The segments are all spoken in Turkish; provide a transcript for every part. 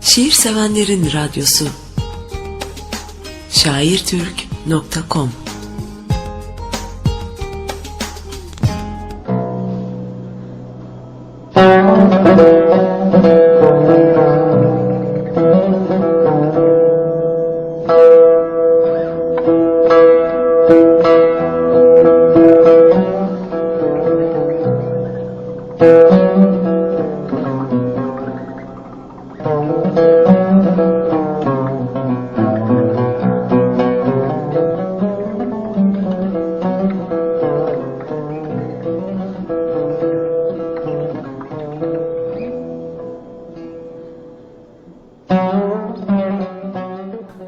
Şiir sevenlerin radyosu. Şairtürk.com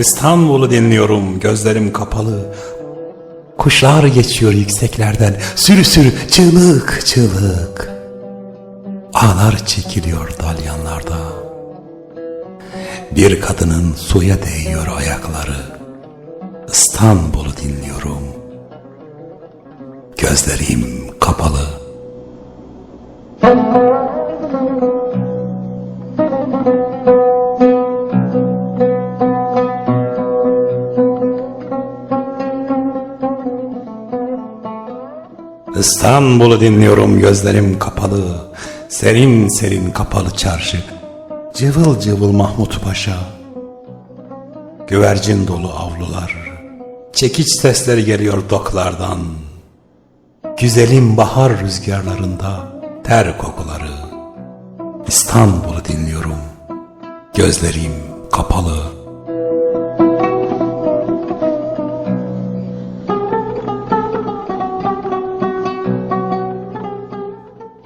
İstanbul'u dinliyorum, gözlerim kapalı. Kuşlar geçiyor yükseklerden, sürü sürü, çığlık çığlık. Ağlar çekiliyor dalyanlarda. Bir kadının suya değiyor ayakları. İstanbul'u dinliyorum. Gözlerim kapalı. İstanbul'u dinliyorum gözlerim kapalı. Serin serin kapalı çarşı. Cıvıl cıvıl Mahmut Paşa. Güvercin dolu avlular. Çekiç sesleri geliyor doklardan. Güzelim bahar rüzgarlarında ter kokuları. İstanbul'u dinliyorum. Gözlerim kapalı.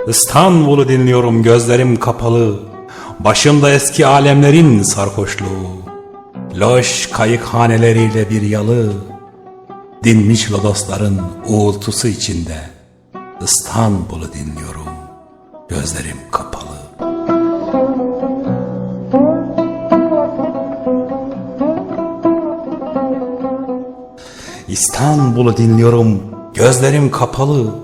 İstanbul'u dinliyorum gözlerim kapalı. Başımda eski alemlerin sarhoşluğu. Loş kayıkhaneleriyle bir yalı. Dinmiş lodosların uğultusu içinde. İstanbul'u dinliyorum. Gözlerim kapalı. İstanbul'u dinliyorum. Gözlerim kapalı.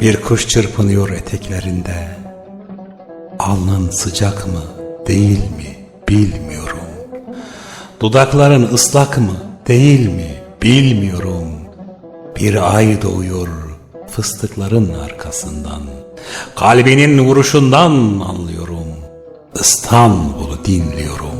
Bir kuş çırpınıyor eteklerinde. Alnın sıcak mı, değil mi bilmiyorum. Dudakların ıslak mı, değil mi bilmiyorum. Bir ay doğuyor fıstıkların arkasından. Kalbinin vuruşundan anlıyorum. İstanbul'u dinliyorum.